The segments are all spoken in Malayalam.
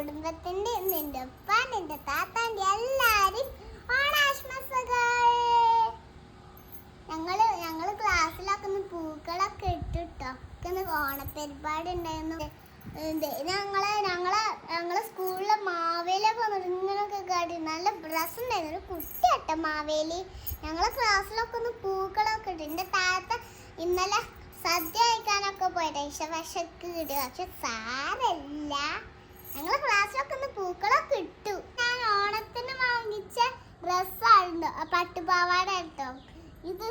കുടുംബത്തിന്റെ നിന്റെ ഉപ്പ നിന്റെ താത്താന്റെ എല്ലാരും ഓണാശംസകൾ. ഞങ്ങൾ ഞങ്ങൾ ക്ലാസ്സിലൊക്കെ ഒന്ന് പൂക്കളൊക്കെ ഇട്ടിട്ടോ. ഒക്കെ ഒന്ന് ഓണപ്പരിപാടി ഉണ്ടായിരുന്നു. ഞങ്ങൾ ഞങ്ങളെ ഞങ്ങളെ സ്കൂളിലെ മാവേല വന്നിട്ട് ഇങ്ങനെയൊക്കെ കാട്ടി നല്ല രസം ഉണ്ടായിരുന്നു കുട്ടിയാട്ട മാവേലി. ഞങ്ങളെ ക്ലാസ്സിലൊക്കെ ഒന്ന് പൂക്കളൊക്കെ ഇട്ടു. എന്റെ താത്ത ഇന്നലെ സദ്യ കഴിക്കാനൊക്കെ പോയിട്ട് ഇഷവശക്ക് കിട്ടി പക്ഷെ സാരല്ല ഞങ്ങളെ ക്ലാസ്സിലൊക്കെ ഒന്ന് പൂക്കളൊക്കെ ഇട്ടു. ഞാൻ ഓണത്തിന് വാങ്ങിച്ച ഡ്രസ്സാണ് പട്ടുപാവാട കേട്ടോ. ഇത്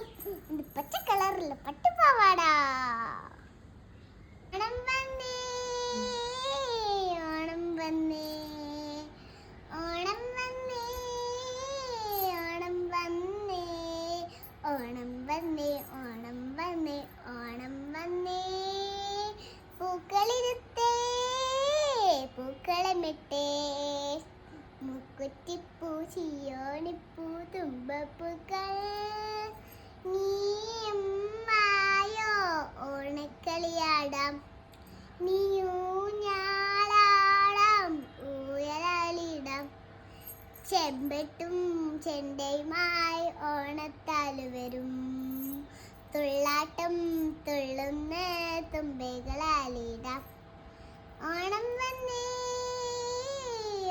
പച്ച കളറില്ല പട്ടുപാവാട. ഓണം വന്നേ ഓണം വന്നേ ഓണം വന്നേ ഓണം വന്നേ ഓണം വന്നേ ഓണം വന്നേ ഓണം വന്നേ. പൂക്കളിരുത്തേ പൂക്കളമിട്ടേ. ചെമ്പട്ടും ചെണ്ടയുമായി ഓണത്താൽ വരും. തുള്ളാട്ടം തുള്ളുന്ന തുമ്പകളാലിടാം ഓണം വന്നേ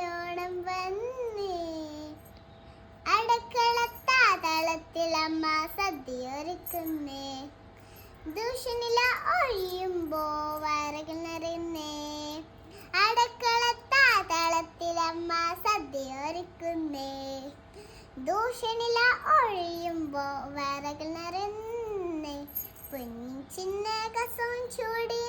ഓണം വന്നേ അടുക്കളത്താ തളത്തിലമ്മ സദ്യയൊരുക്കുന്നേ ദൂഷണില ഒഴിയുമ്പോ വയറുകൾ നിറയുന്നേ. അമ്മ സദ്യ ഒരുക്കുന്നേ. ദൂഷണില ഒഴിയുമ്പോ വയറുകൾ നിറയുന്നേ. പൊന്നിച്ചിന്ന കസവും ചൂടി